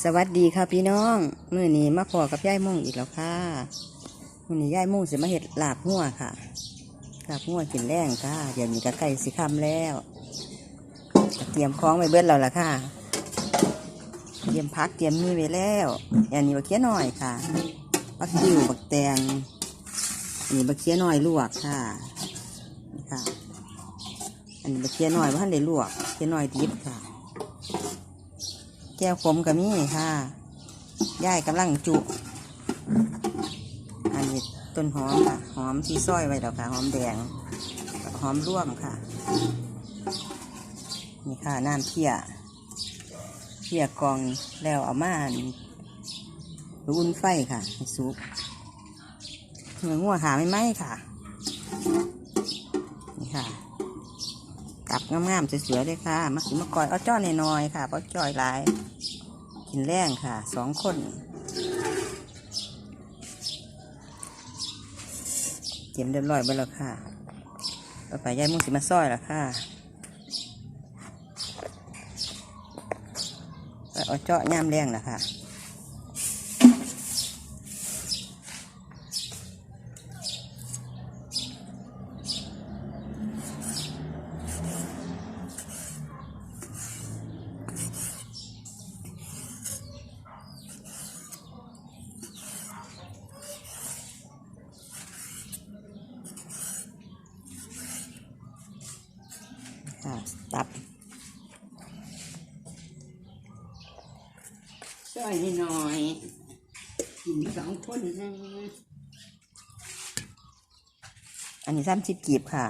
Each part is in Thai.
สวัสดีค่ะพี่น้องมื้อนี้มาพอกับยายมุ่งอีกแล้วค่ะมื้อนี้ยายมุ่งสิมาเห็ดลาบหัวค่ะลาบหัวกินแรงค่ะเดี๋ยวนี้ก็ใกล้สิค่ำแล้ว เตรียมของไว้เบิดแล้วล่ะค่ะ เตรียมพักเตรียมมีไว้แล้วอันนี้บักเขียหน่อยค่ะบักดิวบักแตงอันนี้บักเขียหน่อยลวกค่ะค่ะ อันนี้บักเขียหน่อยว่าท่านได้ลวกเขียหน่อยดิบค่ะ ก้วขมกับมี่ค่ะย่ายกำลังจุ อันนี้ต้นหอมค่ะ หอมที่ซอยไว้แล้วค่ะ หอมแดง หอมร่วมค่ะ นี่ค่ะน้ำเพียเพียกองแล้วเอามาอุ่นไฟค่ะให้สุกเนื้องัวขาไม่ไหมค่ะนี่ค่ะ งามๆสวยๆเลยค่ะมาสิมากอยเอาจ้อน้อยๆค่ะเพราะจ้อยหลาย กินแรงค่ะสองคนเตรียมเรียบร้อยไปแล้วค่ะต่อไปยายมุ่งสิมาซอยแล้วค่ะไปเอาเจาะย่ามแรงแล้วค่ะ ค่ะตับซอยนิดหน่อยกินสองคนนะอันนี้ซ้ำชิบกีบค่ะ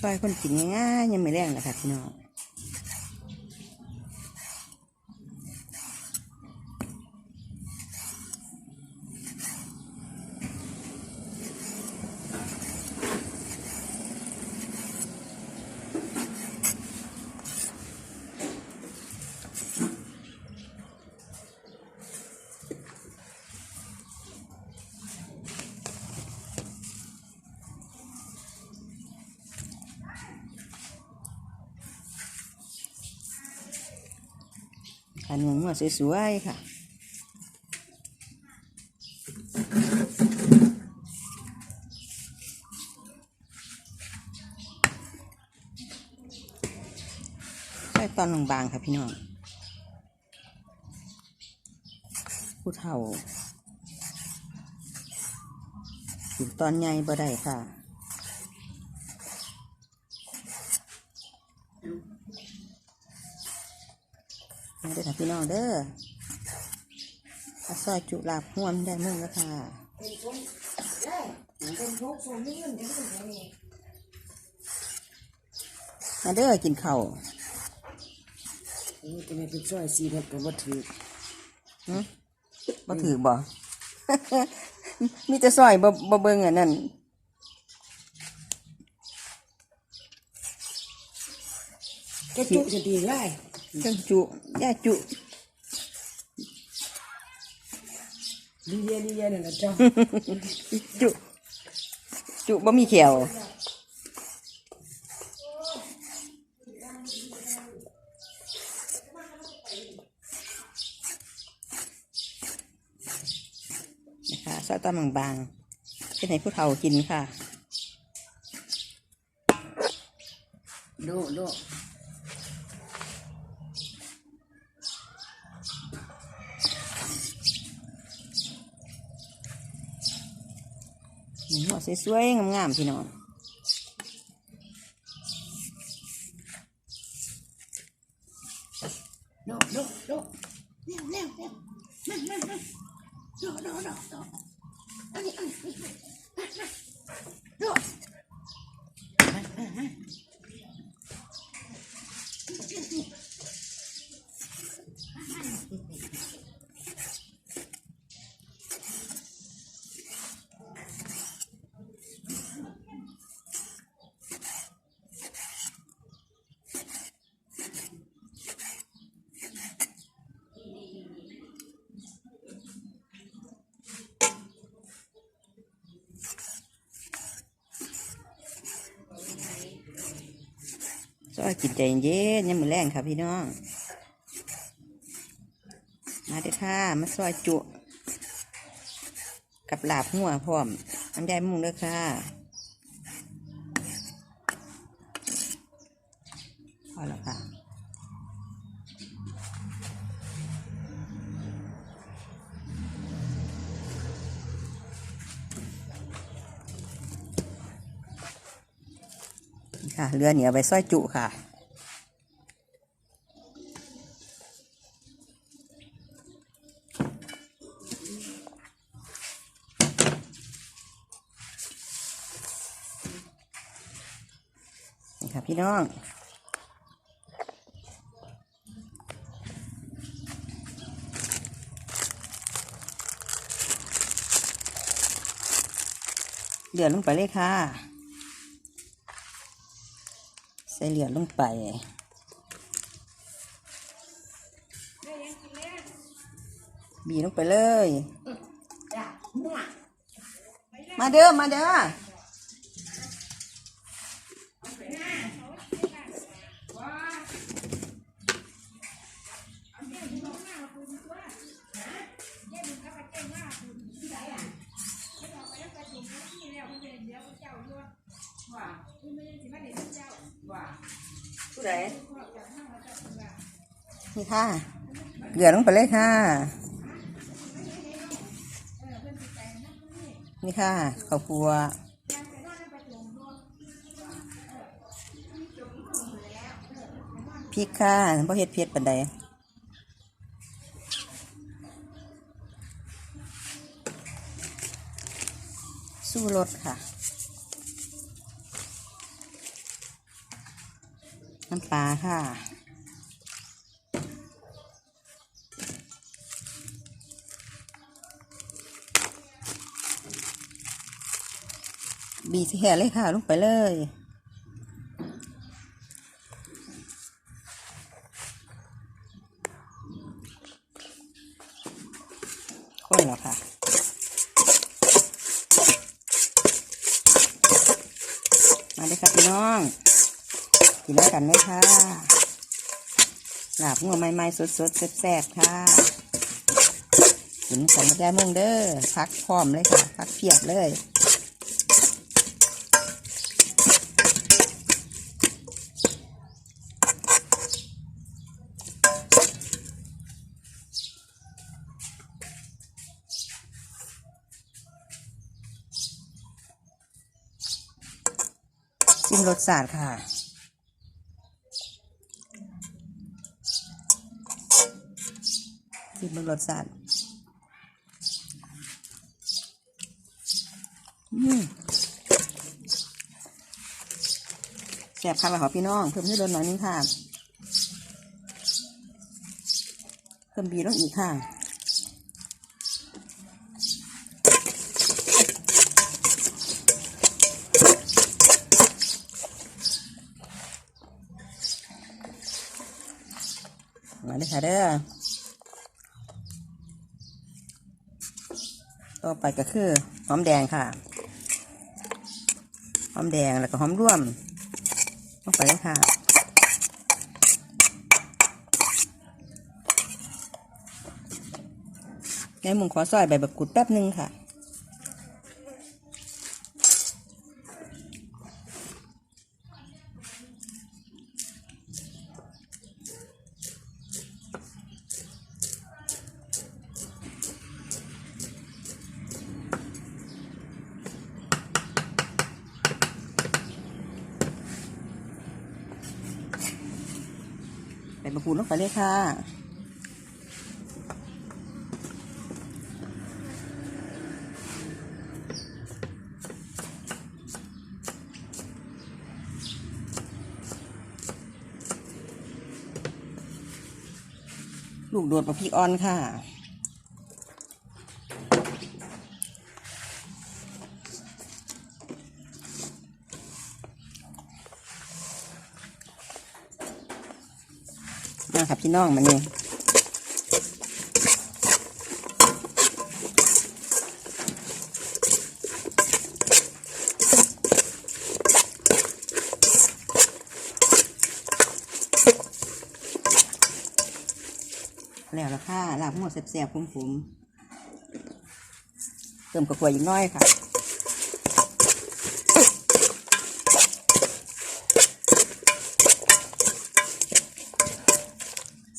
ซอยคนกินง่ายๆยังไม่แรงเลยค่ะพี่น้อง อันนี้หัวสวยๆค่ะใส่ตอนบางๆค่ะพี่น้องผู้เฒ่ากินตอนใหญ่บ่ได้ค่ะ มาเด้อค่ะพี่น้องเด้อซอยจุลาบห่วมได้มึงแล้วค่ะมาเด้อกินข้าวโอ้จะไม่เป็นซอยสีแบบกับวัตถุบ่ถือบ่ มีแต่ซอยบ่บ่เบิ่งอันนั้นแกจุจะดีไร เครื่องจุย่าจุดีเยดีเยนั่นแหละเจ้าจุ จุบ่มีแขวนะคะซอยตอนบางๆเป็นให้ผู้เฒ่ากินค่ะ โดโด หัวสวยๆงามๆพี่น้อง โดโดโดเร็วเร็วเร็วมามามาโดโดโดโดอันนี้อันนี้มามาโดมามามา อ อยกินใจเย็นยังมือแรงค่ะพี่น้อง มาเด้อค่ะ มาซอยจุ กับลาบหัวพร้อมน้ำยายมุงเด้อค่ะ ค่ะเรือเหนียวไปซอยจุค่ะนี่ค่ะพี่น้องเหลือลงไปเลยค่ะ ส่เหลือลงไปบีลงไปเลยจ้ะมั่วมาเด้อ มาเด้อ นี่ค่ะเกลือลงไปเลยค่ะ นี่ค่ะข้าวคั่วพริกค่ะเพราะเฮ็ดเผ็ดปันใดสู้รสค่ะ น้ำปลาค่ะ บีสิแห่เลยค่ะลงไปเลยคนแล้วค่ะมาเลยค่ะพี่น้อง กินด้วยกันไหมค่ะหลาบงัวใหม่ๆสดๆแซ่บๆค่ะกินกันมาได้มุ่งเด้อพักพร้อมเลยค่ะพักเพียบเลยชิมรสชาติค่ะ ชิม รสชาติแสบค่ะเหรอพี่น้อง เพิ่มให้รสหน่อยนึงค่ะ เพิ่มบีลงอีกค่ะมาเลยค่ะเด้อ ต่อไปก็คือหอมแดงค่ะ หอมแดงแล้วก็หอมร่วมลงไปเลยค่ะในมุมขอซอยใบบักกุดแป๊บหนึ่งค่ะ ใบบักกุดลงไปเลยค่ะลูกโดดมาพริกอ่อนค่ะ นะครับพี่น้องมันนี่แล้วราคาลาบหมดแสบๆผมๆเติมกระขวยอีกน้อยค่ะ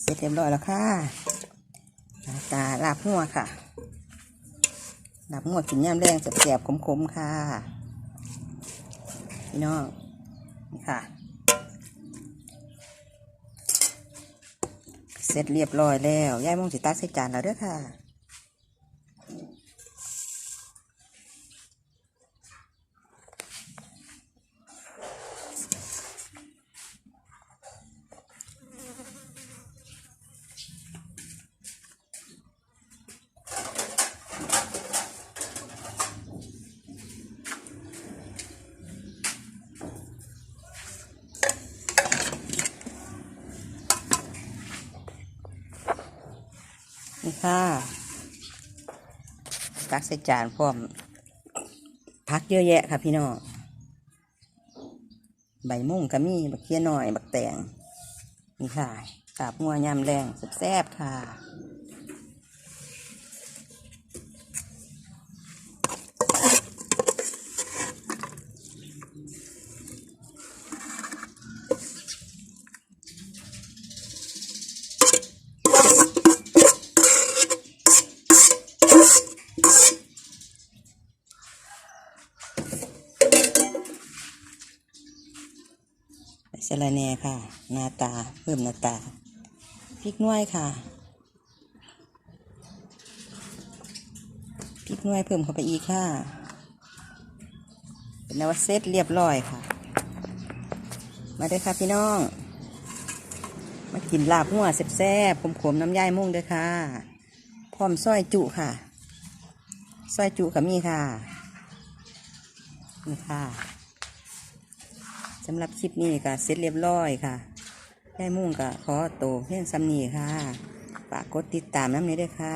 ร็จเรียบร้อยแล้วค่ะหน้าตาลาบหัวค่ะลาบหัวกินย่ำแรงแสบๆขมๆค่ะพี่น้องนี่ค่ะ เสร็จเรียบร้อยแล้วย่ายมงสิตาใส่จานแล้วเด้อค่ะ ค่ะตักใส่จานพร้อมพักเยอะแยะค่ะพี่น้องใบมุ่งก็มีบักเขียหน่อย บักแตงนี่ค่ะตาบงัวยำแรงแซ่บๆค่ะ ส่ละแหน่ค่ะ หน้าตาเพิ่มหน้าตาพริกน้วยค่ะพริกน้วยเพิ่มเข้าไปอีกค่ะเป็นนวเซตเรียบร้อยค่ะ มาด้อค่ะพี่น้อง มากินลาบหัวแซ่บๆขมๆน้ำย่ายมุ่งด้อค่ะ พร้อมซอยจุค่ะซอยจุกับมีค่ะนี่ค่ะ สำหรับคลิปนี้ก็เสร็จเรียบร้อยค่ะได้มุ่งก็ขอโตเพียงซ้ำนี้ค่ะฝากกดติดตามน้ำนี้ด้วยค่ะ